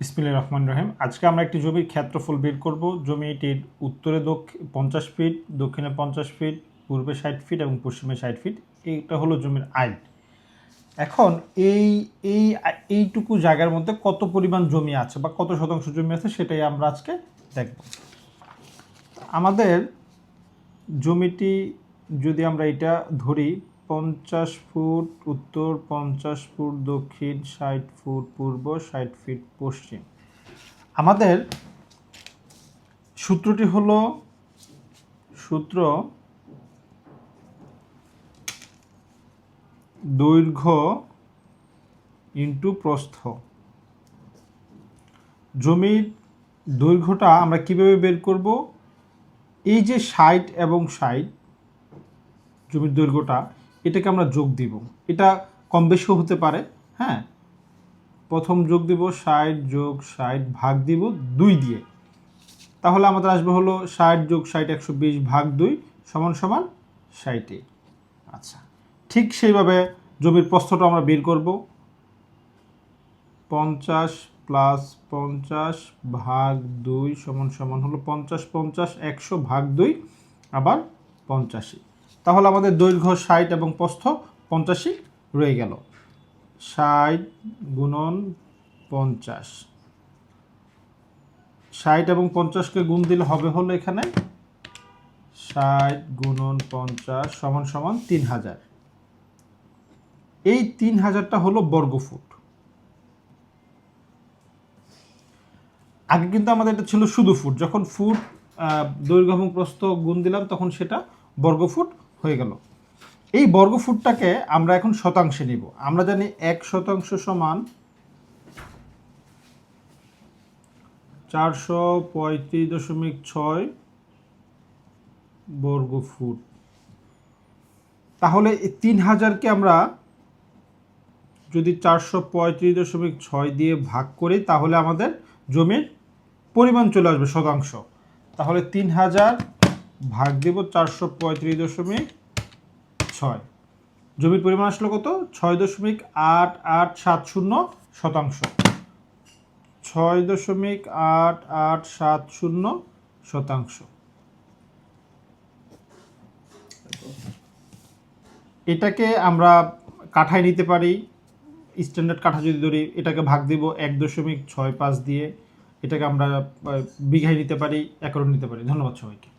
ইসমিল্লা রহমান রহিম। আজকে আমরা একটি জমির ক্ষেত্রফল বের করব। জমিটির উত্তরে দক্ষিণ পঞ্চাশ ফিট দক্ষিণে পঞ্চাশ ফিট পূর্বে ষাট ফিট এবং পশ্চিমে ষাট ফিট এইটা হলো জমির আইন এখন এই এই, এইটুকু জায়গার মধ্যে কত পরিমাণ জমি আছে বা কত শতাংশ জমি আছে সেটাই আমরা আজকে দেখব। আমাদের জমিটি যদি আমরা এটা ধরি পঞ্চাশ ফুট উত্তর, পঞ্চাশ ফুট দক্ষিণ, ষাট ফুট পূর্ব, ষাট ফিট পশ্চিম। আমাদের সূত্রটি হল, সূত্র দৈর্ঘ্য ইন্টু প্রস্থ। জমির দৈর্ঘ্যটা আমরা কীভাবে বের করব? এই যে ষাট এবং ষাট, জমির দৈর্ঘ্যটা এটাকে আমরা যোগ দিব। এটা কম বেশিও হতে পারে হ্যাঁ? প্রথম যোগ দিব, ষাট যোগ ষাট ভাগ দিব দুই দিয়ে। তাহলে আমাদের আসবে হলো ষাট যোগ ষাট একশো বিশ ভাগ দুই সমান সমান ষাটে আচ্ছা ঠিক সেইভাবে জমির প্রস্থটা আমরা বের করব। পঞ্চাশ প্লাস পঞ্চাশ ভাগ দুই সমান সমান হলো পঞ্চাশ পঞ্চাশ একশো ভাগ দুই, আবার পঞ্চাশি। তাহলে আমাদের দৈর্ঘ্য ষাট এবং প্রস্থ পঞ্চাশি রয়ে গেল। ষাট গুণন পঞ্চাশ। ষাট এবং পঞ্চাশকে গুণ দিলে হবে হলো এখানে ষাট গুণন পঞ্চাশ সমান সমান তিন হাজার। এই তিন হাজারটা হলো বর্গফুট। আগে কিন্তু আমাদের এটা ছিল শুধু ফুট। যখন ফুট দৈর্ঘ্য এবং প্রস্থ গুণ দিলাম, তখন সেটা বর্গফুট হয়ে গেল। এই বর্গফুটটাকে আমরা এখন শতাংশে নিব। আমরা জানি এক শতাংশ সমান চারশো পঁয়ত্রিশ দশমিক ছয় বর্গফুট। তাহলে তিন হাজারকে আমরা যদি চারশো পঁয়ত্রিশ দশমিক ছয় দিয়ে ভাগ করি, তাহলে আমাদের জমির পরিমাণ চলে আসবে শতাংশ। তাহলে তিন হাজার ভাগ দেব চারশো পঁয়ত্রিশ দশমিক ছয়। জমির পরিমাণ আসলো কত? ছয় দশমিক আট আট সাত শূন্য শতাংশ। ছয় দশমিক আট আট সাত শূন্য শতাংশ। এটাকে আমরা কাঠায় নিতে পারি। স্ট্যান্ডার্ড কাঠা যদি ধরি, এটাকে ভাগ দিব এক দশমিক ছয় পাঁচ দিয়ে। এটাকে আমরা বিঘায় নিতে পারি, একর নিতে পারি। ধন্যবাদ সবাইকে।